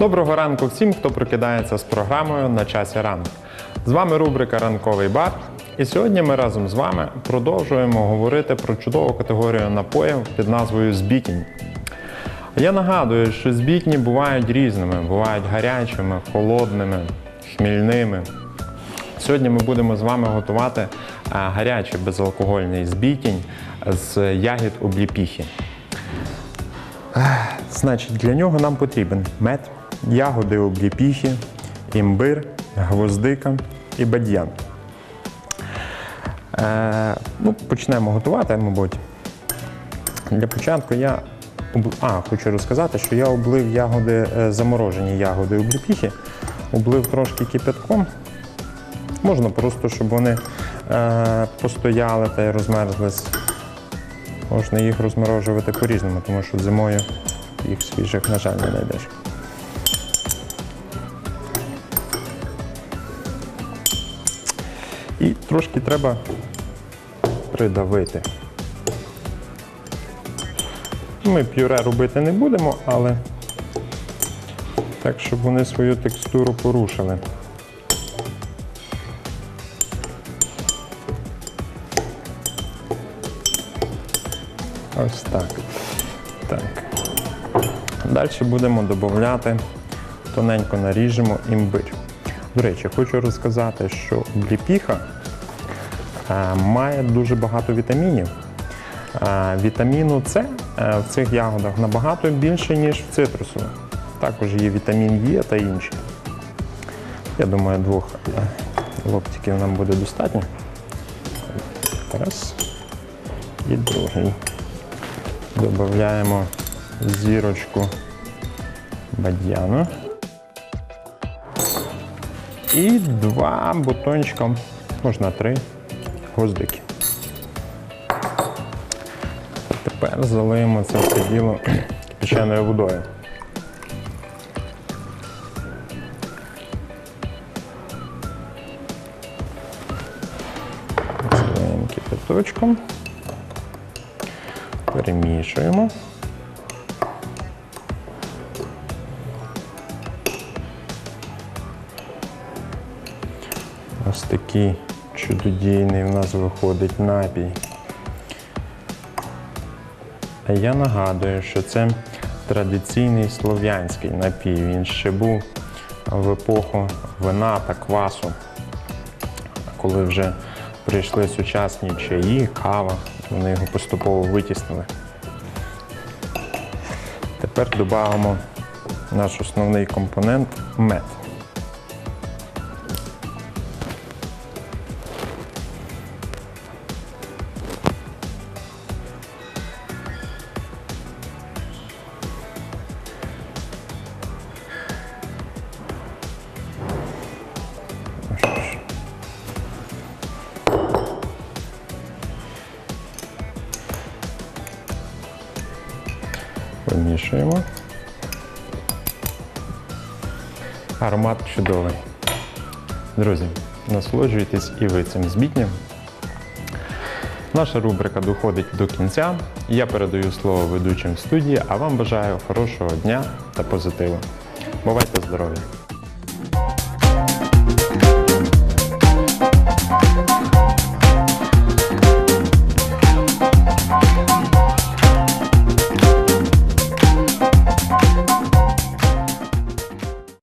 Доброго ранку всім, хто прокидається з програмою на часі ранок. З вами рубрика Ранковий бар. І сьогодні ми разом з вами продовжуємо говорити про чудову категорію напоїв під назвою збітінь. Я нагадую, що збітні бувають різними, бувають гарячими, холодними, хмільними. Сьогодні ми будемо з вами готувати гарячий безалкогольний збітінь з ягід обліпіхи. Значить, для нього нам потрібен мед, ягоди обліпіхи, імбир, гвоздика і бадьян. Е, ну, почнемо готувати, мабуть. Для початку я а, хочу розказати, що я облив ягоди, е, заморожені ягоди обліпіхи, облив трошки кипятком. Можна просто, щоб вони е, постояли та й розмерзлись. Можна їх розморожувати по-різному, тому що зимою їх свіжих, на жаль, не знайдеш. І трошки треба придавити. Ми пюре робити не будемо, але так, щоб вони свою текстуру порушили. Ось так. Так. Далі будемо додати, тоненько наріжемо імбир. До речі, хочу розказати, що обліпіха е, має дуже багато вітамінів. Е, Вітаміну С е, в цих ягодах набагато більше, ніж в цитрусових. Також є вітамін Е та інші. Я думаю, двох лоптиків нам буде достатньо. Раз. І другий. Додаємо зірочку бадьяну. І два бутончика, можна три гвоздики. Тепер залиємо це все діло кипяченою водою. Заливаємо кипяточком. Перемішуємо. Ось такий чудодійний в нас виходить напій. А я нагадую, що це традиційний слов'янський напій. Він ще був в епоху вина та квасу. Коли вже прийшли сучасні чаї, кава, вони його поступово витіснили. Тепер додамо наш основний компонент мед. Помішуємо. Аромат чудовий. Друзі, насолоджуйтесь і ви цим збітням. Наша рубрика доходить до кінця. Я передаю слово ведучим студії, а вам бажаю хорошого дня та позитиву. Бувайте здорові!